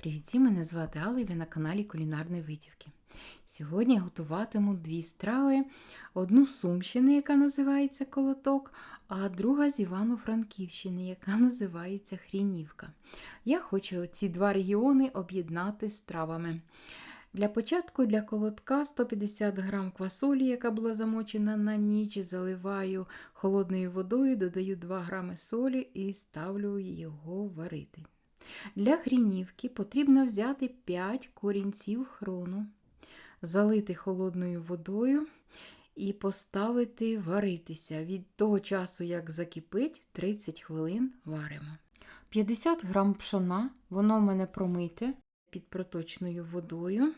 Привіт, мене звати Алла і ви на каналі Кулінарної Витівки. Сьогодні я готуватиму дві страви: одну з Сумщини, яка називається колоток, а друга з Івано-Франківщини, яка називається Хрінівка. Я хочу ці два регіони об'єднати стравами. Для початку для колотка 150 г квасолі, яка була замочена на ніч, заливаю холодною водою, додаю 2 г солі і ставлю його варити. Для хрінівки потрібно взяти 5 корінців хрону, залити холодною водою і поставити варитися. Від того часу, як закипить, 30 хвилин варимо. 50 грам пшона, воно в мене промите під проточною водою.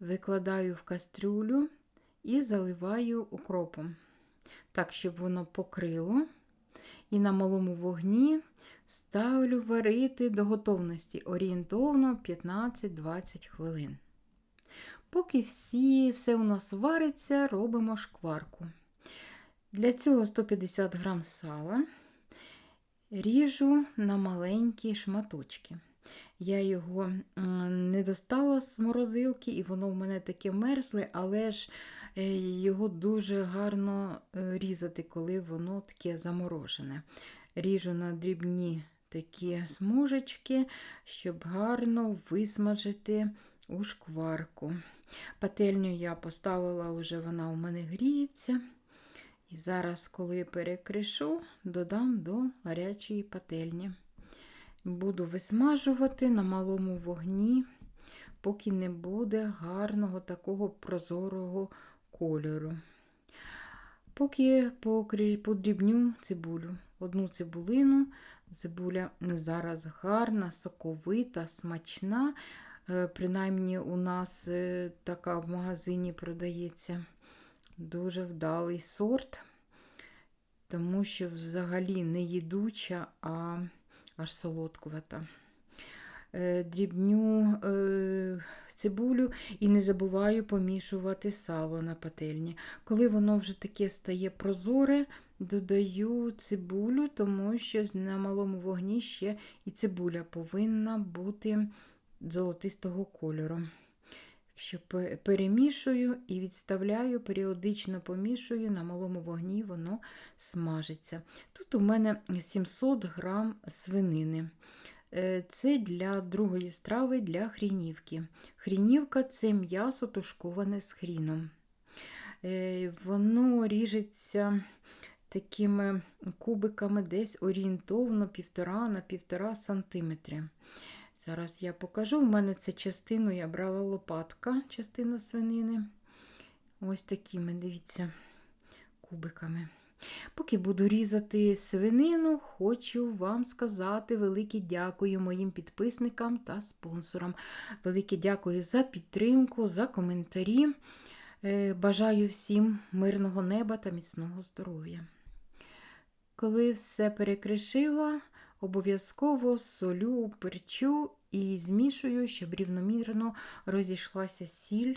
Викладаю в кастрюлю і заливаю укропом, так, щоб воно покрило. І на малому вогні ставлю варити до готовності орієнтовно 15-20 хвилин. Поки всі, все у нас вариться, робимо шкварку. Для цього 150 г сала ріжу на маленькі шматочки. Я його не достала з морозилки, і воно в мене таке мерзле, але ж його дуже гарно різати, коли воно таке заморожене. Ріжу на дрібні такі смужечки, щоб гарно висмажити у шкварку. Пательню я поставила, вже вона у мене гріється. І зараз, коли перекришу, додам до гарячої пательні. Буду висмажувати на малому вогні, поки не буде гарного такого прозорого кольору. Поки подрібню цибулю. Одну цибулину. Цибуля зараз гарна, соковита, смачна. Принаймні, у нас така в магазині продається дуже вдалий сорт, тому що взагалі не їдуча, а аж солодкувата. Дрібню цибулю і не забуваю помішувати сало на пательні. Коли воно вже таке стає прозоре, додаю цибулю, тому що на малому вогні ще і цибуля повинна бути золотистого кольору. Що перемішую і відставляю, періодично помішую, на малому вогні воно смажиться. Тут у мене 700 грам свинини. Це для другої страви для хрінівки. Хрінівка це м'ясо тушковане з хріном. Воно ріжеться такими кубиками десь орієнтовно 1,5 на 1,5 см. Зараз я покажу. У мене це частину я брала лопатка, частина свинини. Ось такими, дивіться, кубиками. Поки буду різати свинину, хочу вам сказати велике дякую моїм підписникам та спонсорам. Велике дякую за підтримку, за коментарі. Бажаю всім мирного неба та міцного здоров'я. Коли все перекришила, обов'язково солю, перчу і змішую, щоб рівномірно розійшлася сіль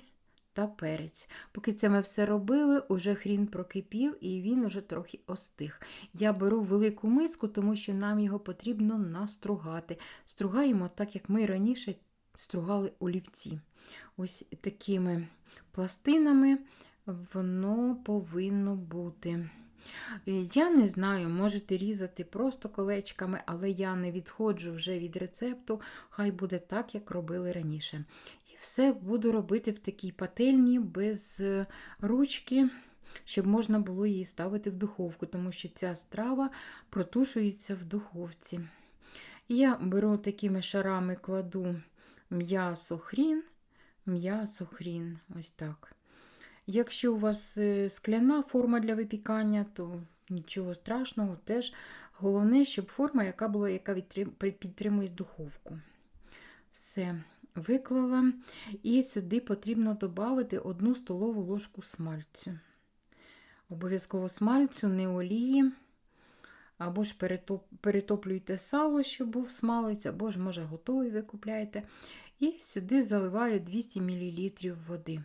та перець. Поки це ми все робили, уже хрін прокипів і він уже трохи остиг. Я беру велику миску, тому що нам його потрібно настругати. Стругаємо так, як ми раніше стругали олівці. Ось такими пластинами воно повинно бути. Я не знаю, можете різати просто колечками, але я не відходжу вже від рецепту, хай буде так, як робили раніше. Все буду робити в такій пательні без ручки, щоб можна було її ставити в духовку, тому що ця страва протушується в духовці. Я беру такими шарами, кладу м'ясо хрін, м'ясо хрін, ось так. Якщо у вас скляна форма для випікання, то нічого страшного, теж головне, щоб форма, яка була, яка підтримує духовку. Все, виклала. І сюди потрібно додати 1 столову ложку смальцю. Обов'язково смальцю, не олії. Або ж перетоплюйте сало, щоб був смалець, або ж, може, готовий ви купляєте. І сюди заливаю 200 мл води.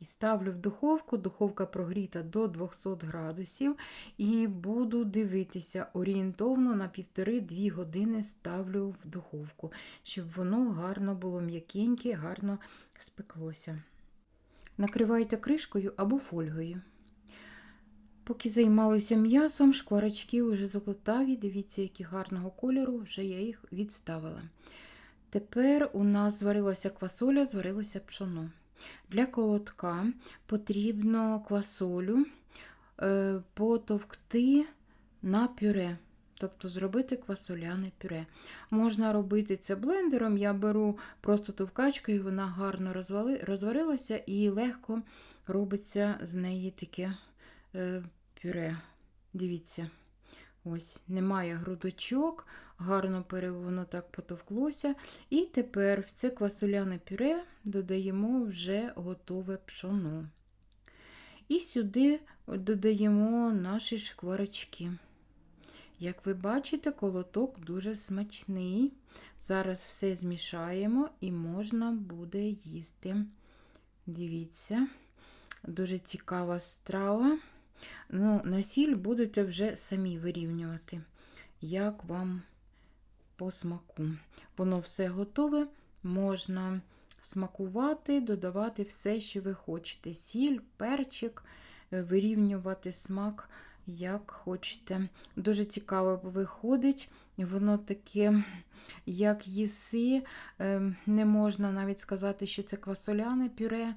І ставлю в духовку, духовка прогріта до 200 градусів. І буду дивитися орієнтовно на 1,5-2 години ставлю в духовку, щоб воно гарно було м'якеньке, гарно спеклося. Накривайте кришкою або фольгою. Поки займалися м'ясом, шкварочки вже золотаві, дивіться, які гарного кольору, вже я їх відставила. Тепер у нас зварилася квасоля, зварилося пшоно. Для колотка потрібно квасолю е, потовкти на пюре, тобто зробити квасоляне пюре. Можна робити це блендером, я беру просто товкачкою, вона гарно розвали, розварилася і легко робиться з неї таке е, пюре. Дивіться, ось немає грудочок, гарно воно так потовклося. І тепер в це квасоляне пюре додаємо вже готове пшоно. І сюди додаємо наші шкварочки. Як ви бачите, колоток дуже смачний. Зараз все змішаємо і можна буде їсти. Дивіться, дуже цікава страва. Ну, на сіль будете вже самі вирівнювати, як вам по смаку. Воно все готове, можна смакувати, додавати все, що ви хочете. Сіль, перчик, е, вирівнювати смак, як хочете. Дуже цікаво виходить. Воно таке, як їси, е, не можна навіть сказати, що це квасоляне пюре.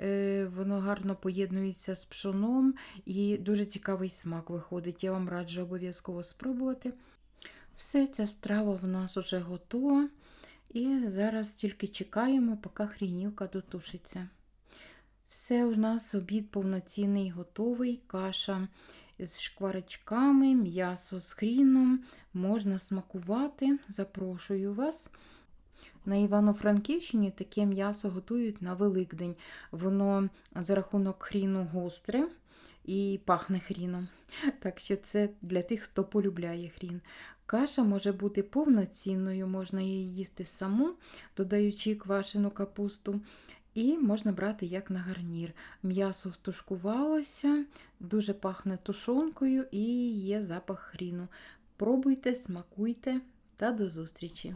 Е, Воно гарно поєднується з пшоном і дуже цікавий смак виходить. Я вам раджу обов'язково спробувати. Все, ця страва в нас вже готова. І зараз тільки чекаємо, поки хрінівка дотушиться. Все, у нас обід повноцінний, готовий, каша з шкварочками, м'ясо з хріном. Можна смакувати. Запрошую вас. На Івано-Франківщині таке м'ясо готують на Великдень. Воно за рахунок хріну гостре і пахне хріном. Так що це для тих, хто полюбляє хрін. Каша може бути повноцінною, можна її їсти саму, додаючи квашену капусту. І можна брати як на гарнір. М'ясо втушкувалося, дуже пахне тушонкою і є запах хріну. Пробуйте, смакуйте та до зустрічі!